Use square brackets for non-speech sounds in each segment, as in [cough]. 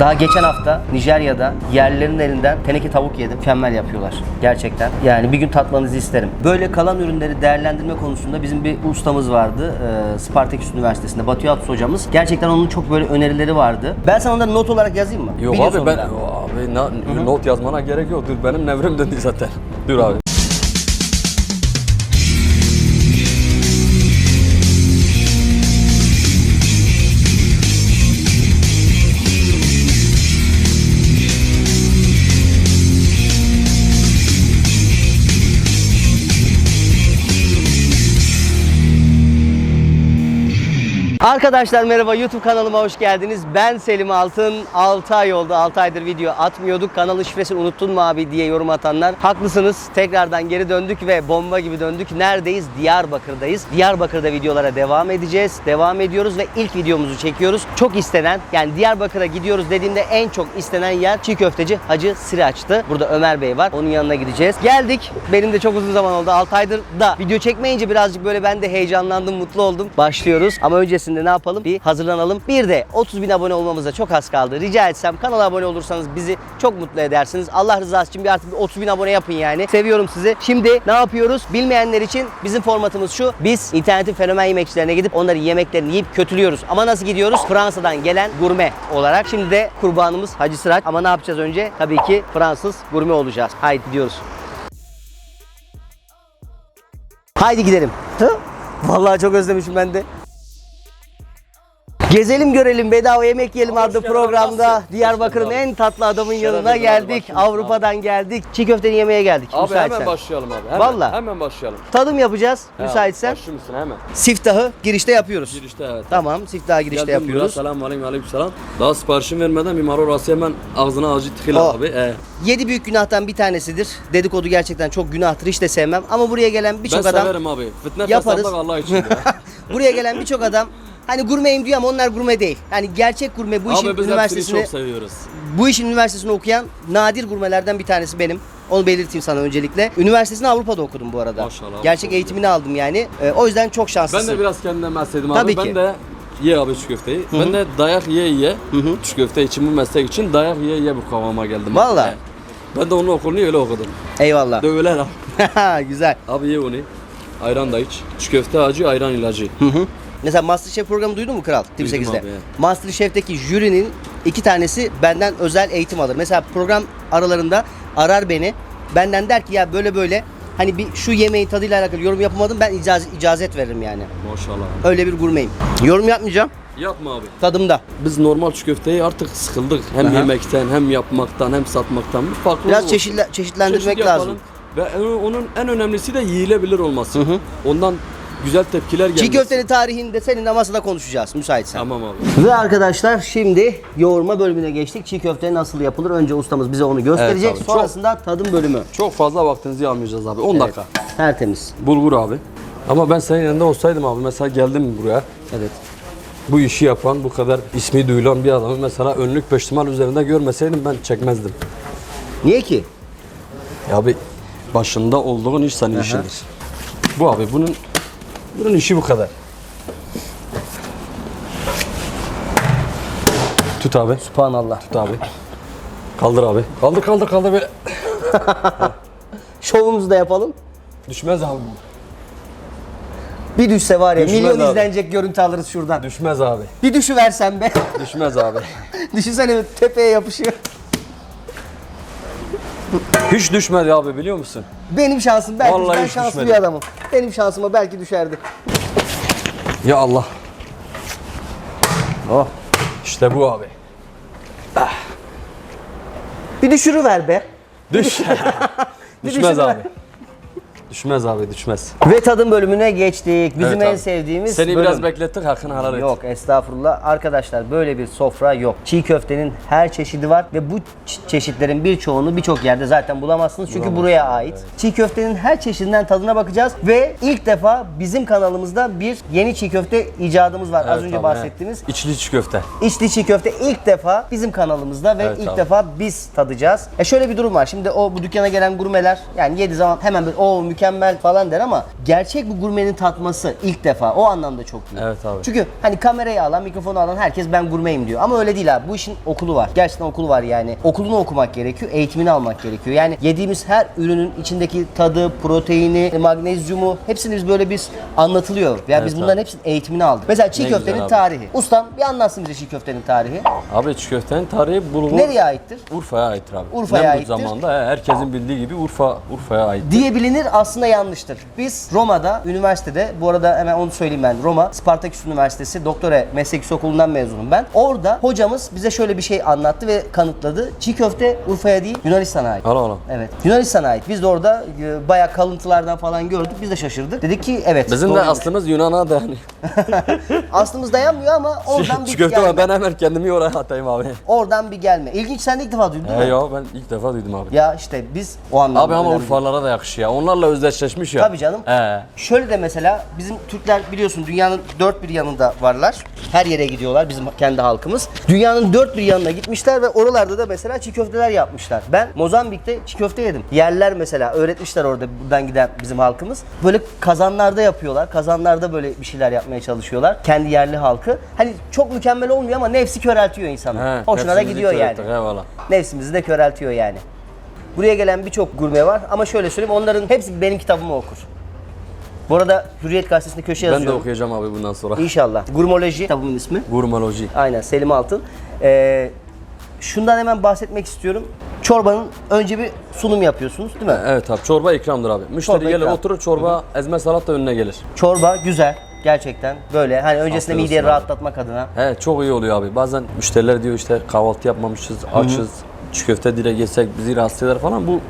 Daha geçen hafta Nijerya'da yerlilerin elinden teneke tavuk yedim. Mükemmel yapıyorlar. Gerçekten. Yani bir gün tatmanızı isterim. Böyle kalan ürünleri değerlendirme konusunda bizim bir ustamız vardı. Ee, Spartaküs Üniversitesi'nde Batu Yalçın hocamız. Gerçekten onun çok böyle önerileri vardı. Ben sana onları not olarak yazayım mı? Yok Video abi ben sonunda. abi na- not yazmana gerek yok. Dur benim nevrim döndü zaten. Dur abi. Arkadaşlar merhaba YouTube kanalıma hoş geldiniz. Ben Selim Altın. 6 ay oldu. 6 aydır video atmıyorduk. Kanalın şifresini unuttun mu abi diye yorum atanlar. Haklısınız. Tekrardan geri döndük ve bomba gibi döndük. Neredeyiz? Diyarbakır'dayız. Diyarbakır'da videolara devam edeceğiz. Devam ediyoruz ve ilk videomuzu çekiyoruz. Çok istenen yani Diyarbakır'a gidiyoruz dediğimde en çok istenen yer çiğ köfteci Hacı Sıraç'tı. Burada Ömer Bey var. Onun yanına gideceğiz. Geldik. Benim de çok uzun zaman oldu. 6 aydır da video çekmeyince birazcık böyle ben de heyecanlandım, mutlu oldum. Başlıyoruz. Ama öncesinde ne yapalım? Bir hazırlanalım. Bir de 30 bin abone olmamıza çok az kaldı. Rica etsem kanala abone olursanız bizi çok mutlu edersiniz. Allah rızası için bir artık bir 30 bin abone yapın yani. Seviyorum sizi. Şimdi ne yapıyoruz? Bilmeyenler için bizim formatımız şu. Biz internetin fenomen yemekçilerine gidip onların yemeklerini yiyip kötülüyoruz. Ama nasıl gidiyoruz? Fransa'dan gelen gurme olarak. Şimdi de kurbanımız Hacı Sıraç. Ama ne yapacağız önce? Tabii ki Fransız gurme olacağız. Haydi gidiyoruz. Haydi gidelim. Hı? Vallahi çok özlemişim ben de. Gezelim görelim bedava yemek yiyelim adlı geldin programda Abbas. Diyarbakır'ın en tatlı adamın Şeref yanına abi, geldik. Avrupa'dan geldik. Çiğ köfteni yemeye geldik. Abi müsaitsen. hemen başlayalım abi. Hemen, Vallahi. Hemen başlayalım. Tadım yapacağız He müsaitsen. abi, Başlıyor musun hemen? Siftahı girişte yapıyoruz. Girişte evet. Tamam siftahı girişte Geldim yapıyoruz. Selam aleyküm aleyküm selam. Daha siparişim vermeden mimar orası hemen ağzına acı tıkıyla Oh. abi. Ee, Yedi büyük günahtan bir tanesidir. Dedikodu gerçekten çok günahtır hiç de sevmem. Ama buraya gelen ben birçok adam severim abi. Fitne yaparız. Allah için. ya. [laughs] buraya gelen birçok adam hani gurmeyim diyor ama onlar gurme değil. Hani gerçek gurme bu işin abi biz hepsini üniversitesini çok seviyoruz. Bu işin üniversitesini okuyan nadir gurmelerden bir tanesi benim. Onu belirteyim sana öncelikle. Üniversitesini Avrupa'da okudum bu arada. Maşallah, Gerçek çok eğitimini aldım yani. Ee, o yüzden çok şanslısın. Ben de biraz kendimden bahsedeyim abi. Tabii ben ki. de ye abi çiğ köfteyi. Ben de dayak ye ye. Çiğ köfte için bu meslek için dayak ye ye bu kavama geldim. Vallahi. He. Ben de onun okulunu öyle okudum. Eyvallah. Dövüler abi. [laughs] Güzel. Abi ye onu. Ayran da iç. Çiğ köfte acı, ayran ilacı. Hı hı. Mesela Masterchef programı duydun mu Kral? Duydum TV8'de. abi, evet. Masterchef'teki jürinin iki tanesi benden özel eğitim alır. Mesela program aralarında arar beni. Benden der ki ya böyle böyle hani bir şu yemeğin tadıyla alakalı yorum yapamadım ben icazet, icazet veririm yani. Maşallah. Öyle bir gurmeyim. Yorum yapmayacağım. Yapma abi. Tadımda. Biz normal çiğ köfteyi artık sıkıldık. Hem Aha. yemekten, hem yapmaktan, hem satmaktan. Bir farklı Biraz çeşitlendirmek Çeşit lazım. Ve en- onun en önemlisi de yiyilebilir olması. Ondan güzel tepkiler gelmesi. Çiğ köftenin tarihinde seninle masada konuşacağız müsaitsen. Tamam abi. Ve arkadaşlar şimdi yoğurma bölümüne geçtik. Çiğ köfte nasıl yapılır? Önce ustamız bize onu gösterecek. Evet abi, Sonrasında tadım bölümü. Çok fazla vaktinizi almayacağız abi. 10 dakika. Tertemiz. Bulgur abi. Ama ben senin yanında olsaydım abi mesela geldim buraya. Evet. Bu işi yapan, bu kadar ismi duyulan bir adamı mesela önlük peştemal üzerinde görmeseydim ben çekmezdim. Niye ki? Ya abi başında olduğun iş senin işindir. Bu abi bunun bunun işi bu kadar. Tut abi. Subhanallah. Tut abi. Kaldır abi. Kaldır kaldır kaldır böyle. Şovumuzu da yapalım. Düşmez abi. Bir düşse var ya Düşmez milyon abi. izlenecek görüntü alırız şuradan. Düşmez abi. Bir düşü versen be. Düşmez abi. [laughs] Düşünsene tepeye yapışıyor. Hiç düşmedi abi biliyor musun? Benim şansım belki Vallahi ben hiç şanslı düşmedi. bir adamım. Benim şansıma belki düşerdi. Ya Allah. Oh. İşte bu abi. Bir düşürüver be. Düş. [laughs] Düşmez abi. Düşmez abi düşmez. Ve tadım bölümüne geçtik. Bizim Evet en abi. sevdiğimiz Seni bölüm. biraz beklettik hakkını helal et. Yok estağfurullah. Arkadaşlar böyle bir sofra yok. Çiğ köftenin her çeşidi var ve bu ç- çeşitlerin birçoğunu birçok yerde zaten bulamazsınız çünkü buraya ait. Çiğ köftenin her çeşidinden tadına bakacağız ve ilk defa bizim kanalımızda bir yeni çiğ köfte icadımız var. Az Evet önce abi, bahsettiğimiz. he. İçli çiğ köfte. İçli çiğ köfte ilk defa bizim kanalımızda ve Evet ilk abi. defa biz tadacağız. E şöyle bir durum var. Şimdi o bu dükkana gelen gurmeler yani yedi zaman hemen böyle o mükemmel falan der ama gerçek bu gurmenin tatması ilk defa o anlamda çok iyi. Evet abi. Çünkü hani kamerayı alan, mikrofonu alan herkes ben gurmeyim diyor. Ama öyle değil abi. Bu işin okulu var. Gerçekten okulu var yani. Okulunu okumak gerekiyor, eğitimini almak gerekiyor. Yani yediğimiz her ürünün içindeki tadı, proteini, magnezyumu hepsini biz böyle biz anlatılıyor. Yani biz Evet bunların abi. hepsinin eğitimini aldık. Mesela çiğ Ne köftenin abi. tarihi. Ustam bir anlatsın bize çiğ köftenin tarihi. Abi çiğ köftenin tarihi bulgur Nereye aittir? Urfa'ya aittir abi. Urfa'ya Nemrut aittir. zamanında he, herkesin bildiği gibi Urfa Urfa'ya ait. diye bilinir aslında yanlıştır. Biz Roma'da üniversitede bu arada hemen onu söyleyeyim ben. Roma Spartaküs Üniversitesi Doktora Meslek Yüksek Okulu'ndan mezunum ben. Orada hocamız bize şöyle bir şey anlattı ve kanıtladı. Çiğ köfte Urfa'ya değil Yunanistan'a ait. Hala hala. Evet. Yunanistan'a ait. Biz de orada e, bayağı kalıntılardan falan gördük. Biz de şaşırdık. Dedik ki evet. Bizim de doğruymuş. aslımız Yunan'a dayanıyor. [laughs] Aslımız dayanmıyor ama oradan bir Çiğ köfte gelme. var ben hemen kendimi oraya atayım abi. Oradan bir gelme. İlginç sen de ilk defa duydun değil He mi? ya ben ilk defa duydum abi. Ya işte biz o anlamda. Abi ama önemli. Urfalılara da yakışıyor ya. Onlarla özdeşleşmiş ya. Tabii canım. He. Şöyle de mesela bizim Türkler biliyorsun dünyanın dört bir yanında varlar. Her yere gidiyorlar bizim kendi halkımız. Dünyanın dört bir yanına gitmişler ve oralarda da mesela çiğ köfteler yapmışlar. Ben Mozambik'te çiğ köfte yedim. Yerler mesela öğretmişler orada buradan giden bizim halkımız. Böyle kazanlarda yapıyorlar. Kazanlarda böyle bir şeyler yapmaya çalışıyorlar. Kendi yerli halkı. Hani çok mükemmel olmuyor ama nefsi köreltiyor insanı. He, Hoşuna da gidiyor yani. körelttik, Eyvallah. Nefsimizi de köreltiyor yani. Buraya gelen birçok gurme var ama şöyle söyleyeyim onların hepsi benim kitabımı okur. Bu arada Hürriyet Gazetesi'nde köşe Ben de yazıyorum. okuyacağım abi bundan sonra. İnşallah. Gurmoloji kitabımın ismi. Gurmoloji. Aynen Selim Altın. Ee, şundan hemen bahsetmek istiyorum. Çorbanın önce bir sunum yapıyorsunuz değil mi? Evet abi çorba ikramdır abi. Müşteri Çorba gelir ikram. oturur çorba ezme salat da önüne gelir. Çorba güzel. Gerçekten böyle hani öncesinde Afiyet mideyi abi. rahatlatmak adına. He çok iyi oluyor abi. Bazen müşteriler diyor işte kahvaltı yapmamışız, açız, çiğ köfte direkt yesek bizi rahatsız eder falan. Bu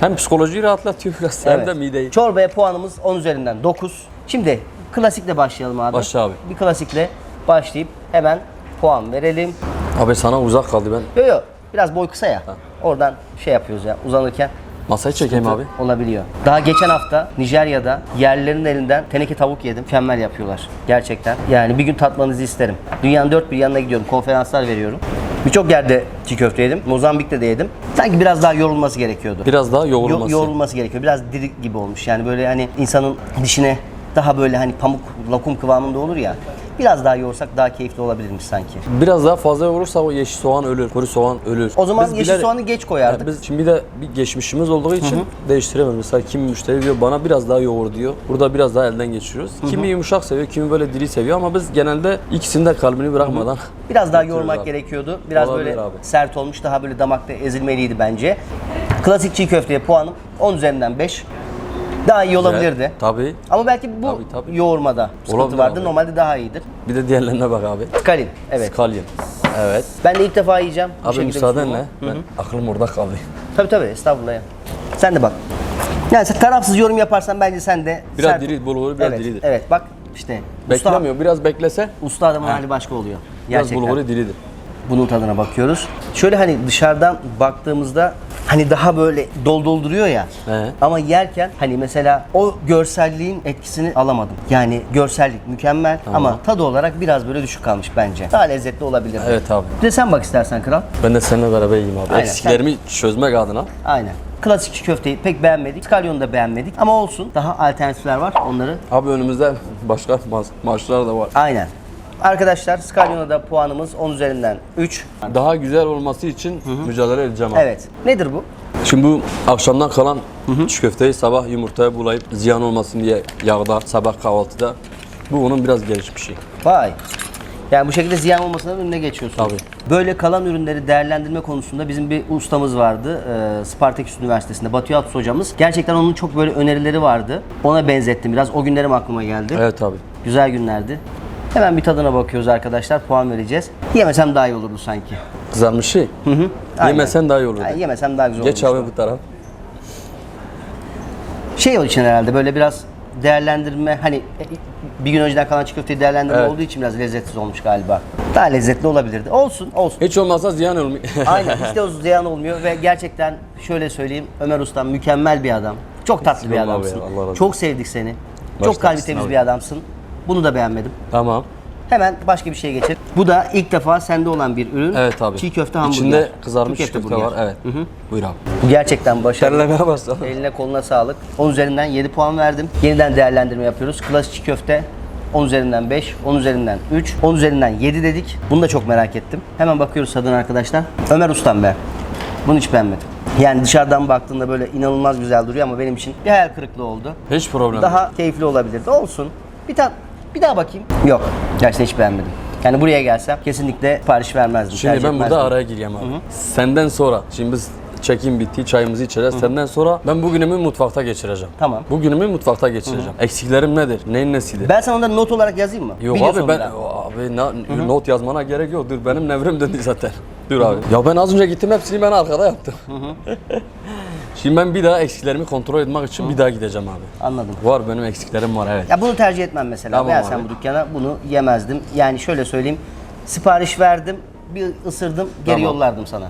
hem psikolojiyi rahatlatıyor [laughs] biraz hem de mideyi. Çorbaya puanımız 10 üzerinden 9. Şimdi klasikle başlayalım abi. Başla abi. Bir klasikle başlayıp hemen puan verelim. Abi sana uzak kaldı ben. Yok yok biraz boy kısa ya. Oradan şey yapıyoruz ya uzanırken Masayı çekeyim abi. olabiliyor. Daha geçen hafta Nijerya'da yerlilerin elinden teneke tavuk yedim. Mükemmel yapıyorlar gerçekten. Yani bir gün tatmanızı isterim. Dünyanın dört bir yanına gidiyorum. Konferanslar veriyorum. Birçok yerde çiğ köfte yedim. Mozambik'te de yedim. Sanki biraz daha yorulması gerekiyordu. Biraz daha Yo- yoğurulması. yoğrulması gerekiyor. Biraz diri gibi olmuş. Yani böyle hani insanın dişine daha böyle hani pamuk lokum kıvamında olur ya. Biraz daha yoğursak daha keyifli olabilirmiş sanki. Biraz daha fazla yoğurursa o yeşil soğan ölür, kuru soğan ölür. O zaman yeşil bilerek- soğanı geç koyardık. Yani biz şimdi bir de bir geçmişimiz olduğu için değiştiremiyoruz. Mesela kim müşteri diyor bana biraz daha yoğur diyor. Burada biraz daha elden geçiriyoruz. Kimi yumuşak seviyor, kimi böyle diri seviyor ama biz genelde ikisinin de kalbini bırakmadan Biraz daha Getiriyoruz yoğurmak abi. gerekiyordu. Biraz Olabilir böyle abi. sert olmuş, daha böyle damakta ezilmeliydi bence. Klasik çiğ köfteye puanım 10 üzerinden 5. Daha iyi olabilirdi. Tabii. Ama belki bu Tabii, tabii. yoğurmada sıkıntı Olabilir vardı. abi. Normalde daha iyidir. Bir de diğerlerine bak abi. Skalin. Evet. Skalyen. Evet. Ben de ilk defa yiyeceğim. Abi müsaadenle ben aklım orada kaldı. Tabii tabii estağfurullah ya. Sen de bak. Yani sen tarafsız yorum yaparsan bence sen de Biraz sert- diri, bulguru biraz evet, diridir. Evet bak işte. Usta, Beklemiyor. Biraz beklese usta adamın hali başka oluyor. biraz Gerçekten. bulguru diridir. Bunun tadına bakıyoruz. Şöyle hani dışarıdan baktığımızda hani daha böyle dol dolduruyor ya. He. Ama yerken hani mesela o görselliğin etkisini alamadım. Yani görsellik mükemmel ama tadı olarak biraz böyle düşük kalmış bence. Daha lezzetli olabilir. Evet abi. Bir de sen bak istersen kral. Ben de seninle beraber yiyeyim abi. Aynen, Eksiklerimi çözmek adına. Aynen. Klasik köfteyi pek beğenmedik. Skalyonu da beğenmedik. Ama olsun. Daha alternatifler var. Onları Abi önümüzde başka ma- maçlar da var. aynen. Arkadaşlar Skalyon'a da puanımız 10 üzerinden 3. Daha güzel olması için mücadele edeceğim abi. Evet. Nedir bu? Şimdi bu akşamdan kalan çiğ köfteyi sabah yumurtaya bulayıp ziyan olmasın diye yağda sabah kahvaltıda bu onun biraz gelişmişi. Vay. Yani bu şekilde ziyan olmasının önüne geçiyorsun. Tabii. Böyle kalan ürünleri değerlendirme konusunda bizim bir ustamız vardı. Ee, Spartaküs Üniversitesi'nde Batu Yalçın hocamız. Gerçekten onun çok böyle önerileri vardı. Ona benzettim biraz. O günlerim aklıma geldi. Evet abi. Güzel günlerdi. Hemen bir tadına bakıyoruz arkadaşlar. Puan vereceğiz. Yemesem daha iyi olurdu sanki. Kızarmış şey. Hı hı. Aynen. Yemesen daha iyi olurdu. Yani yemesem daha güzel Geç olurdu. abi bu taraf. Şey o için herhalde böyle biraz değerlendirme hani bir gün önceden kalan çiğ köfteyi değerlendirme Evet. olduğu için biraz lezzetsiz olmuş galiba. Daha lezzetli olabilirdi. Olsun, olsun. Hiç olmazsa ziyan olmuyor. [laughs] Aynen [laughs] hiç de ziyan olmuyor ve gerçekten şöyle söyleyeyim Ömer Ustam mükemmel bir adam. Çok tatlı bir Estağfurullah adamsın. abi Allah razı olsun. Çok sevdik seni. Çok kalbi temiz abi. bir adamsın. Bunu da beğenmedim. tamam. Hemen başka bir şeye geçelim. Bu da ilk defa sende olan bir ürün. Evet abi. Çiğ köfte hamburger. İçinde kızarmış eti köfte var. Evet. Buyur abi. Bu gerçekten başarılı. Terlemeye. Eline koluna sağlık. 10 üzerinden 7 puan verdim. Yeniden değerlendirme yapıyoruz. Klasik çiğ köfte 10 üzerinden 5, 10 üzerinden 3, 10 üzerinden 7 dedik. Bunu da çok merak ettim. Hemen bakıyoruz tadına arkadaşlar. Ömer Ustam be. Bunu hiç beğenmedim. Yani dışarıdan baktığında böyle inanılmaz güzel duruyor ama benim için bir hayal kırıklığı oldu. Hiç problem. Daha keyifli olabilirdi. Olsun. Bir tane bir daha bakayım. Yok. Gerçekten hiç beğenmedim. Yani buraya gelsem kesinlikle sipariş vermezdim. Şimdi tercih ben burada etmezdim. araya gireyim abi. Senden sonra, şimdi biz çekim bitti, çayımızı içeceğiz. Senden sonra ben bugünümü mutfakta geçireceğim. Tamam. Bugünümü mutfakta geçireceğim. Eksiklerim nedir? Neyin nesidir? Ben sana onları not olarak yazayım mı? Yok Video abi ben sonunda. abi na- not yazmana gerek yok. Dur benim nevrim döndü zaten. Dur abi. Ya ben az önce gittim hepsini ben arkada yaptım. [laughs] Şimdi ben bir daha eksiklerimi kontrol etmek için bir daha gideceğim abi. Anladım. Var benim eksiklerim var evet. Ya bunu tercih etmem mesela. Tamam Veya abi. sen bu dükkana bunu yemezdim. Yani şöyle söyleyeyim. Sipariş verdim, bir ısırdım, geri Tamam. yollardım sana.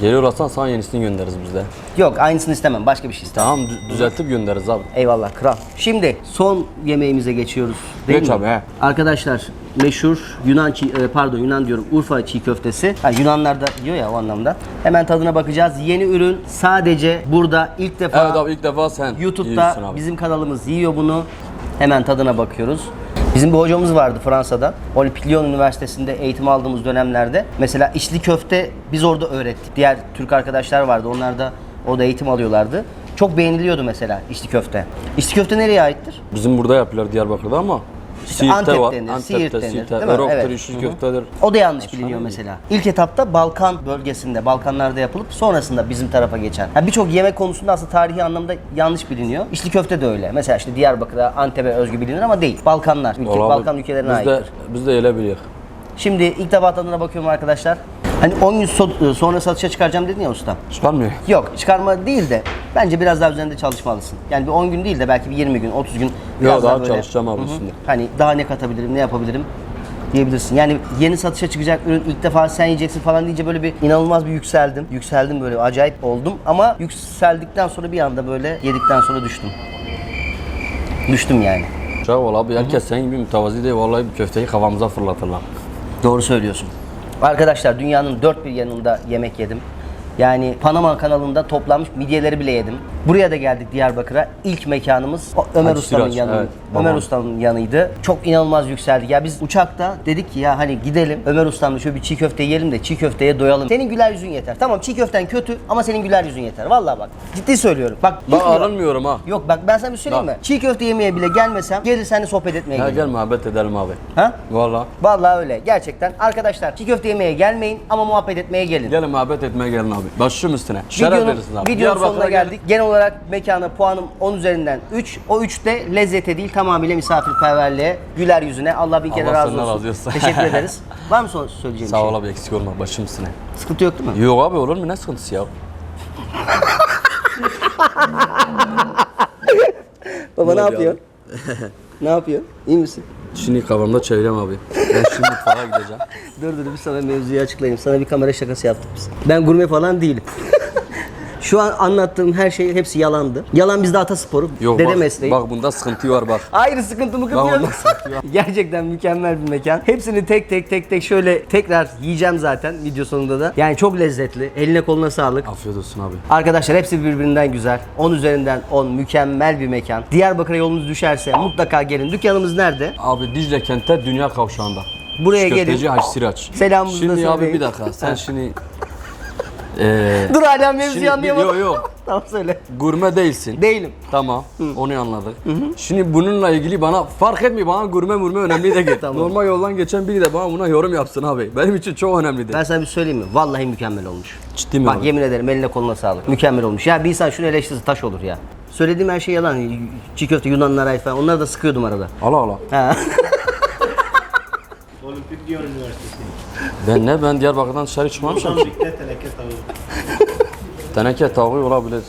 Geliyorsan sana yenisini göndeririz biz de. Yok, aynısını istemem. Başka bir şey istemem. Tamam dü- düzeltip göndeririz abi. Eyvallah kral. Şimdi son yemeğimize geçiyoruz. Değil Geç mi? abi, he. Arkadaşlar meşhur Yunan çiğ, e, pardon Yunan diyorum Urfa çiğ köftesi. Ha, Yunanlar da yiyor ya o anlamda. Hemen tadına bakacağız. Yeni ürün sadece burada ilk defa Evet abi ilk defa sen YouTube'da yiyorsun abi. bizim kanalımız yiyor bunu. Hemen tadına bakıyoruz. Bizim bir hocamız vardı Fransa'da. Olympique Lyon Üniversitesi'nde eğitim aldığımız dönemlerde. Mesela içli köfte biz orada öğrettik. Diğer Türk arkadaşlar vardı. Onlar da orada eğitim alıyorlardı. Çok beğeniliyordu mesela içli köfte. İçli köfte nereye aittir? Bizim burada yapıyorlar Diyarbakır'da ama Siirt'te Antep var. denir, Antep'te, Siirt denir, Siirt'te, değil mi? Erok'tur, Evet. köftedir. O da yanlış biliniyor mesela. İlk etapta Balkan bölgesinde, Balkanlarda yapılıp sonrasında bizim tarafa geçen. Yani Birçok yemek konusunda aslında tarihi anlamda yanlış biliniyor. İçli köfte de öyle. Mesela işte Diyarbakır'a, Antep'e özgü bilinir ama değil. Balkanlar, ülke, Vallahi Balkan ülkelerine biz de, aittir. biz de öyle. Şimdi ilk defa tadına bakıyorum arkadaşlar. Hani 10 gün so- sonra satışa çıkaracağım dedin ya usta. Çıkarmıyor. Yok çıkarma değil de bence biraz daha üzerinde çalışmalısın. Yani bir 10 gün değil de belki bir 20 gün, 30 gün biraz daha daha böyle. çalışacağım abi Hı hı. üstünde. Hani daha ne katabilirim, ne yapabilirim diyebilirsin. Yani yeni satışa çıkacak ürün ilk defa sen yiyeceksin falan deyince böyle bir inanılmaz bir yükseldim. Yükseldim böyle acayip oldum ama yükseldikten sonra bir anda böyle yedikten sonra düştüm. Düştüm yani. Çay ol abi herkes senin gibi mütevazi değil vallahi bir köfteyi kafamıza fırlatırlar. Doğru söylüyorsun. Arkadaşlar dünyanın dört bir yanında yemek yedim. Yani Panama kanalında toplanmış midyeleri bile yedim. Buraya da geldik Diyarbakır'a. İlk mekanımız o Ömer Hacı Usta'nın Siraç, yanı. evet, Ömer. Usta'nın yanıydı. Çok inanılmaz yükseldik. Ya biz uçakta dedik ki ya hani gidelim Ömer Usta'mla şöyle bir çiğ köfte yiyelim de çiğ köfteye doyalım. Senin güler yüzün yeter. Tamam çiğ köften kötü ama senin güler yüzün yeter. Vallahi bak. Ciddi söylüyorum. Bak Ben alınmıyorum ha. Yok bak ben sana bir söyleyeyim Bak. mi? Çiğ köfte yemeye bile gelmesem gelir seninle sohbet etmeye Ya gelirim. gel muhabbet edelim abi. Ha? Valla. Vallahi öyle. Gerçekten. Arkadaşlar çiğ köfte yemeye gelmeyin ama muhabbet etmeye gelin. Gelin muhabbet etmeye gelin abi. Başım üstüne. Şeref verirsin abi. videonun sonuna gel. geldik. Genel olarak mekana puanım 10 üzerinden 3. O 3 de lezzete değil tamamıyla misafirperverliğe, güler yüzüne. Allah bir kere Allah razı senden olsun. razı olsun. Teşekkür [laughs] ederiz. Var mı son söyleyeceğim bir Sağ şey? ol abi eksik olma başım üstüne. Sıkıntı yok değil mi? Yok abi olur mu ne sıkıntısı ya? [laughs] Baba ne Yok yapıyor? ne yapıyor? İyi misin? Şimdi kafamda çevireyim abi. Ben şimdi mutfağa gideceğim. [laughs] Dur dur bir sana mevzuyu açıklayayım. Sana bir kamera şakası yaptık biz. Ben gurme falan değilim. Şu an anlattığım her şey hepsi yalandı. Yalan bizde atasporu. Yok dede bak, mesleği. bak bunda sıkıntı var bak. [laughs] Ayrı sıkıntı mı var. [laughs] Gerçekten mükemmel bir mekan. Hepsini tek tek tek tek şöyle tekrar yiyeceğim zaten video sonunda da. Yani çok lezzetli. Eline koluna sağlık. Afiyet olsun abi. Arkadaşlar hepsi birbirinden güzel. 10 üzerinden 10 mükemmel bir mekan. Diyarbakır'a yolunuz düşerse mutlaka gelin. Dükkanımız nerede? Abi Dicle kentte dünya kavşağında. Buraya Köfteci gelin. Hacı Siraç. Selamımızı da Şimdi abi söyleyin. bir dakika sen şimdi... Eee... Dur hala mevzuyu şimdi, anlayamadım. yok yok. [laughs] tamam söyle. Gurme değilsin. Değilim. Tamam, onu anladık. Şimdi bununla ilgili bana fark etmiyor bana gurme murme önemli değil. [laughs] Tamam. Normal yoldan geçen biri de bana buna yorum yapsın abi. Benim için çok önemlidir. Ben sana bir söyleyeyim mi? Vallahi mükemmel olmuş. Ciddi mi Bak abi? yemin ederim eline koluna sağlık. Mükemmel olmuş. Ya bir insan şunu eleştirse taş olur ya. Söylediğim her şey yalan. Çiğ köfte Yunanlara ait falan. Onları da sıkıyordum arada. Ala ala. Ha. [laughs] Olimpik Lyon Üniversitesi. Ben ne? Ben Diyarbakır'dan dışarı çıkmamışım. Mozambik'te teneke tavuğu. [laughs] Teneke tavuğu olabilir.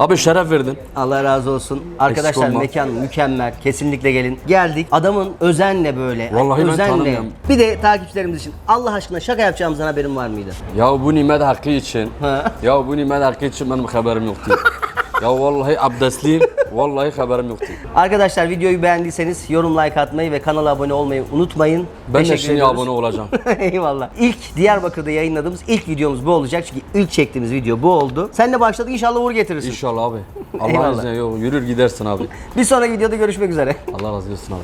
Abi şeref verdin. Allah razı olsun. Arkadaşlar olma. mekan mükemmel. Kesinlikle gelin. Geldik. Adamın özenle böyle. Vallahi ben özenle. tanımıyorum. Bir de takipçilerimiz için Allah aşkına şaka yapacağımızdan haberin var mıydı? Ya bu nimet hakkı için. Ha. ya bu nimet hakkı için benim haberim yoktu. [laughs] Ya vallahi abdestliyim. Vallahi haberim yoktu. Arkadaşlar videoyu beğendiyseniz yorum like atmayı ve kanala abone olmayı unutmayın. Ben de Teşekkür şimdi ediyoruz. abone olacağım. [laughs] Eyvallah. İlk Diyarbakır'da yayınladığımız ilk videomuz bu olacak. Çünkü ilk çektiğimiz video bu oldu. Sen de başladık inşallah uğur getirirsin. İnşallah abi. [laughs] Eyvallah. Allah'ın izniyle yok. Yürür gidersin abi. Bir sonraki videoda görüşmek üzere. Allah razı olsun abi.